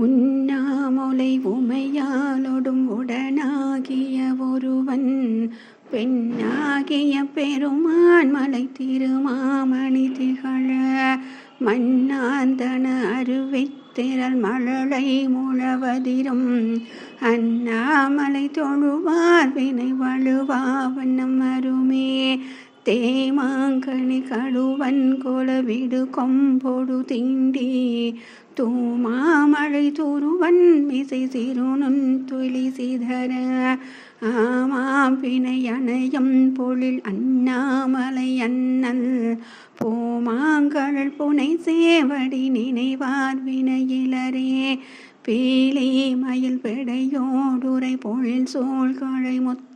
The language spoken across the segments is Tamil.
உண்ணாமொலை உமையாலொடும் உடனாகிய ஒருவன் பெண்ணாகிய பெருமான் மலை திருமாமணி திகழ மண்ணாந்தன அருவை திரள் மழலை முழவதிரும் அண்ணாமலை தொழுவார் வினை வழுவா வண்ணம் அருமே. தேமாங்கனி கடுவன் கொலவிடு கொம்பொடு திண்டி தூமாமழை துருவன் மிசை சிறுநுண் துளி சிதற ஆமாம் பிணை அணையம் பொழில் அண்ணாமலை அண்ணல் பூமாங்கழல் புனை சேவடி நினைவார் வினையிலரே பீலி மயில் பெடையோடுரை பொழில் சோழ்கழை முத்தம்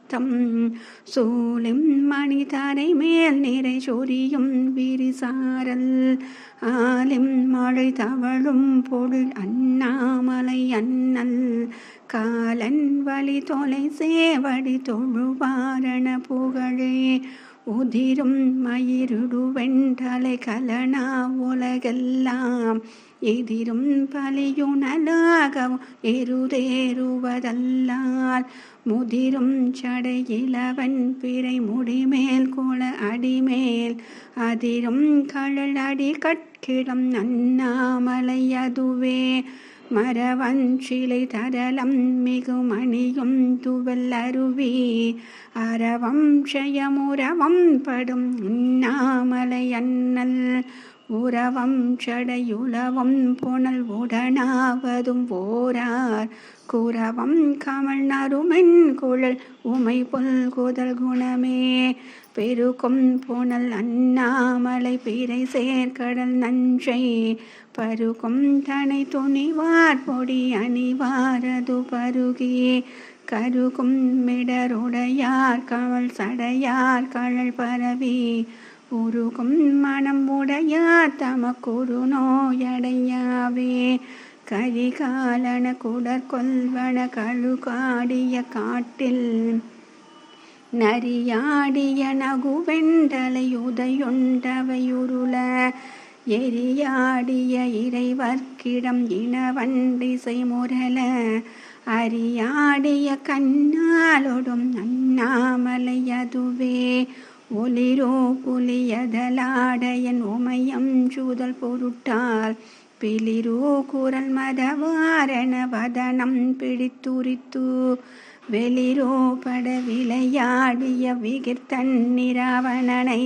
சூழும் மணி தரை மேல் நிறை சொரியும் விரிசாரல். ஆலிம் மழை தவழும் பொருள் அண்ணாமலை அண்ணல். காலன் வழி தொலை சேவடி தொழுவாரண புகழே. உதிரும் மயிருடு வெண்டலை கலனா உலகெல்லாம். எதிரும் பலியுணலாகவும் எருதேறுவதல்லால். முதிரும் சடையிலவன் பிறை முடிமேல் கோல அடிமேல். அதிரும் கழல் அடி கட்கிடம் அண்ணாமலை அதுவே. മരവൻശിലൈ തരലം മികുമണിയും തുവല്ലരുവി. അരവം ക്ഷയമുരവം പടും ഉന്നാമലയന്നൽ உறவம் சடையுளவம் புனல் உடனாவதும் ஓரார் குறவம் கமல் நறுமென் குழல் உமை புல் குதல் குணமே. பெருக்கும் புனல் அண்ணாமலை பிறை சேர்க்கடல் நஞ்சை. பருக்கும் தனை துணிவார் பொடி அணிவாரது பருகி. கருகும் மிடருடையார் கவல் சடையார் கழல் பரவி. உருகும் மனம் உடையார் தமக்குரு நோயடையாவே. கரிகாலன குடற்கொல்வன கழுகாடிய காட்டில் நரியாடிய நகுவெண்டலையுதையுண்டவையுருள எரியாடிய இறைவர்க்கிடம் இனவண்டிசை முரல அறியாடிய கண்ணாலொடும் அண்ணாமலை அதுவே. ஒளிரோ புலியதலாடையன் உமையம் சூதல் பொருட்டால் பிளிரோ குரல் மதவாரண வதனம் பிடித்துரித்து வெளிரோ பட விளையாடிய விகிர்த்தன் நிராவணனை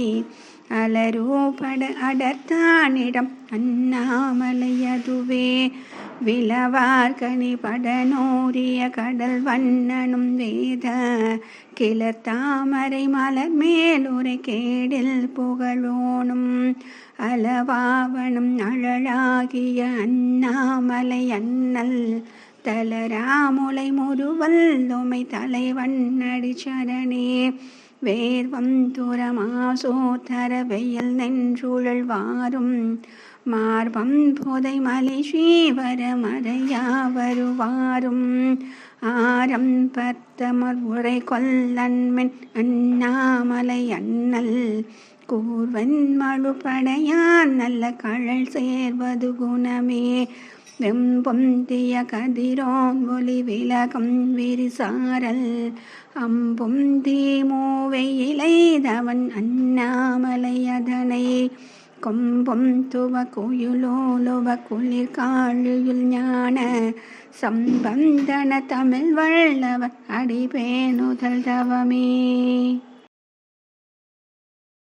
அலரோ பட அடர்த்தானிடம் அண்ணாமலையதுவே விளவார்கனி படனோரிய கடல் வண்ணனும் வேத கிளத்தாமரை மலர் மேலுரை கேடில் புகழோனும் அளவாவனும் அழலாகிய அண்ணாமலை அண்ணல் தலராமுலை முருவல் உமை தலைவன் அடிச்சரணே வேர்வம் துரமாசோ வெயில் நென்றுழல் வாரும். மார்பம் புதை மலை ஸ்ரீவர மறையா வருவாரும். ஆரம் பத்தமர் உரை கொல்லன்மென் அண்ணாமலை அண்ணல். கூர்வன் மழுபடையான் நல்ல கழல் சேர்வது குணமே. നെമ്പൊന്തിയ വെമ്പൊന്തിയ കതിരോൻപൊലിവിലകം വിരിസാരൽ. അമ്പും തീമൂവയിലൈതവൻ അന്നാമലയതണൈ കൊമ്പും തുവ കുയുലോലുവ കുളിർ കാഴിയുൽ ഞാണ്. സംബന്ധന തമിഴ് വള്ളവ അടിപേണുതൽ തവമേ.